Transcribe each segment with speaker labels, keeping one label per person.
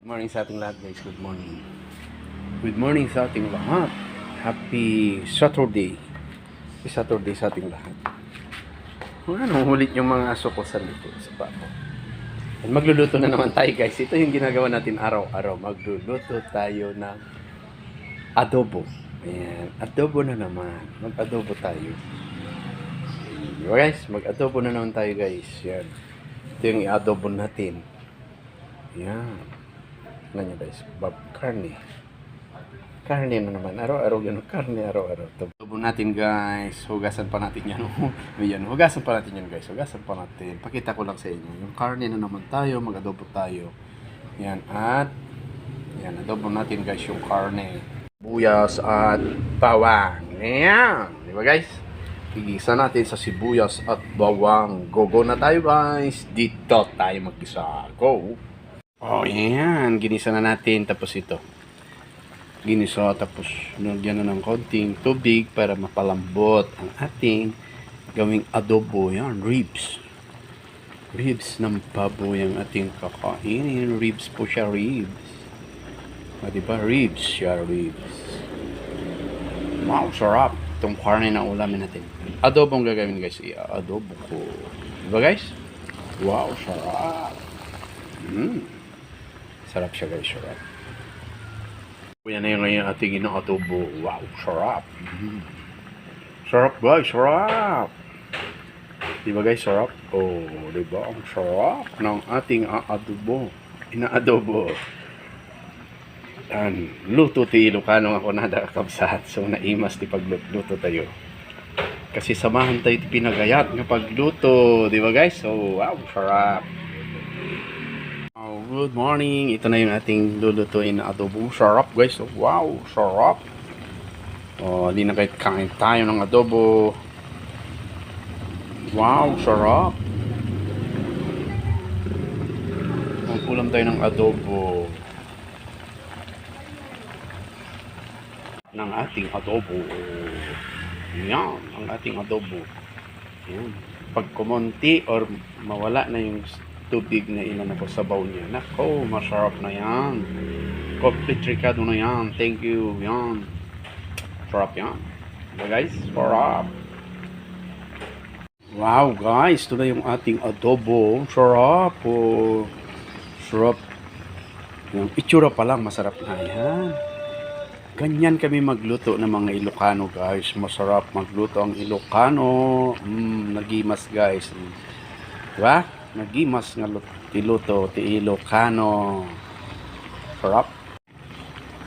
Speaker 1: Good morning sa ating lahat guys. Good morning. Good morning sa ating lahat. Happy Saturday. Happy Saturday sa ating lahat. Ano, hulit yung mga aso ko sa luto sa bako. And magluluto na naman tayo guys. Ito yung ginagawa natin araw-araw. Magluluto tayo ng adobo. Ayan. Adobo na naman. Mag-adobo tayo. Ayan, guys, mag-adobo na naman tayo guys. Yan. Ito yung i-adobo natin. Yan. Ganyan guys, bab karne. Karne na naman. Araw-araw ganun. Karne araw-araw. Tubo natin guys. Hugasan pa natin yan. yan. Hugasan pa natin yan guys. Hugasan pa natin. Pakita ko lang sa inyo. Yung karne na naman tayo. Mag-adobo tayo. Yan. At yan. Adobo natin guys yung karne. Buyas at bawang. Yan. Di ba guys? Igisa natin sa sibuyas at bawang. Go-go na tayo guys. Dito tayo magkisa. Go! Oh, yan. Ginisa na natin. Tapos ito. Ginisa. Tapos, nagyan na ng konting tubig para mapalambot ang ating gawing adobo. Yan. Ribs. Ribs ng baboy ang ating kakainin. Ribs po siya. Ribs. O, diba? Ribs siya. Ribs. Wow, sarap. Itong karne na ulamin natin. Adobo ang gagawin guys. I-adobo ko. Diba guys? Wow, sarap. Mm. Sarap siya guys, sarap. Yan na yung ngayon ating inaadobo. Wow, sarap. Mm. Sarap guys, sarap. Di ba guys, sarap? Oh, di ba? Ang sarap ng ating aadobo. Inaadobo. Yan. Luto ti Ilocano ako nada kabsat. So, naimas ti pagluto tayo. Kasi samahan tayo ti pinagayat ng pagluto. Di ba guys? So, wow, sarap. Oh, good morning. Ito na yung ating lulutuin na adobo. Sarap guys. Oh, wow, sarap. Oh, di na kahit kain tayo ng adobo. Wow, sarap. Magkulam tayo ng adobo. Ng ating adobo. Yan, ang ating adobo. Yan. Pag kumonti or mawala na yung tubig na ilan ako sa bowl niya. Nako, masarap na yan. Complete ricado na yan. Thank you. Yan. Sarap yan. Diba guys? Sarap. Wow guys, ito na yung ating adobo. Sarap po. Sarap. Yung itsura pa lang, masarap na yan. Ganyan kami magluto ng mga Ilocano guys. Masarap magluto ang Ilocano. Mm, nagimas guys. Diba? Nagimas nga lut- tiluto ti Ilocano. Sarap.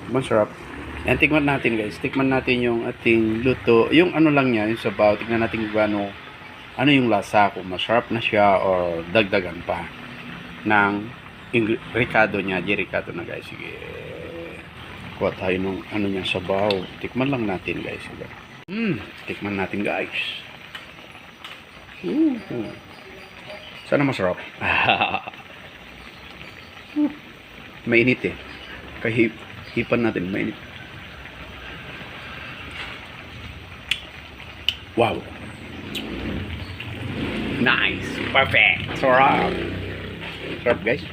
Speaker 1: Masarap. Yan, tikman natin guys. Tikman natin yung ating luto. Yung ano lang niya, yung sabaw. Tignan natin kung ano, ano yung lasa. Kung masarap na siya or dagdagan pa ng ricado niya. Di ricado na guys. Sige. Kuha tayo ng ano niya sabaw. Tikman lang natin guys. Sige. Hmm, tikman natin guys. Mm. Sana masarap. mainit eh. Kahip hipan natin, mainit. Wow. Nice. Perfect. Sarap. Sarap guys.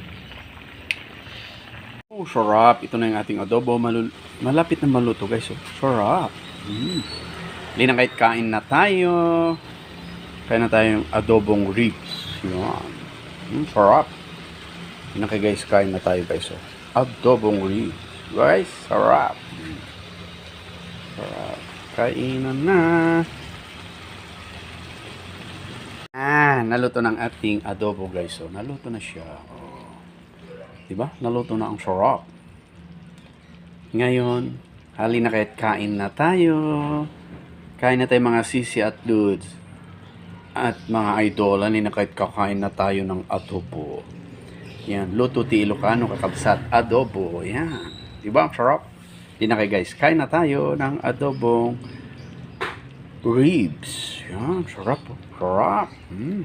Speaker 1: Oh, sarap. Ito na yung ating adobo. Malul malapit na maluto guys. Oh. Sarap. Mm. Na kahit kain na tayo. Kain na tayo yung adobong ribs. Yan. Mm, sarap. Kayo guys. Kain na tayo guys. Oh. Adobong ribs. Guys, sarap. Sarap. Kainan na. Ah, naluto ng ating adobo guys. So, naluto na siya. Oh. Diba? Naluto na ang sarap. Ngayon, hali na kahit kain na tayo. Kain na tayo mga sisi at dudes. At mga idol, hali na kahit kakain na tayo ng adobo. Yan, luto ti Ilocano kakabsat adobo. Yan. Diba? Ang sarap. Di na kayo guys, kain na tayo ng adobong ribs. Yan, sarap po. Sarap. Mm.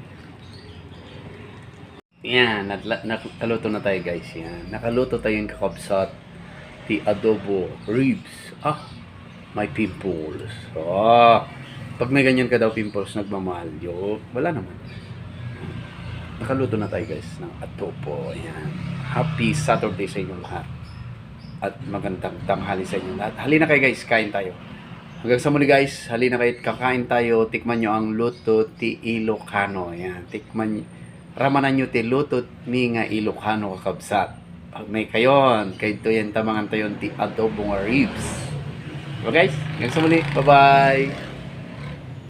Speaker 1: Yan, nakaluto na tayo guys. Yan. Nakaluto tayo yung kakabsat. Ti adobo ribs. Ah, may pimples. Ah, pag may ganyan ka daw pimples, nagmamahal. Yo, wala naman. Nakaluto na tayo guys ng adobo. Yan. happy Saturday sa inyong lahat. At magandang tanghali sa inyong lahat. Halina kayo guys, kain tayo. Hanggang sa muli guys, halina kayo kakain tayo. Tikman nyo ang luto ti Ilocano. Yan, tikman Ramanan nyo ti luto mi nga Ilocano kakabsat. Pag may kayon, kay to yan tamangan tayo ti adobong ribs. So guys, hanggang sa muli. Bye-bye!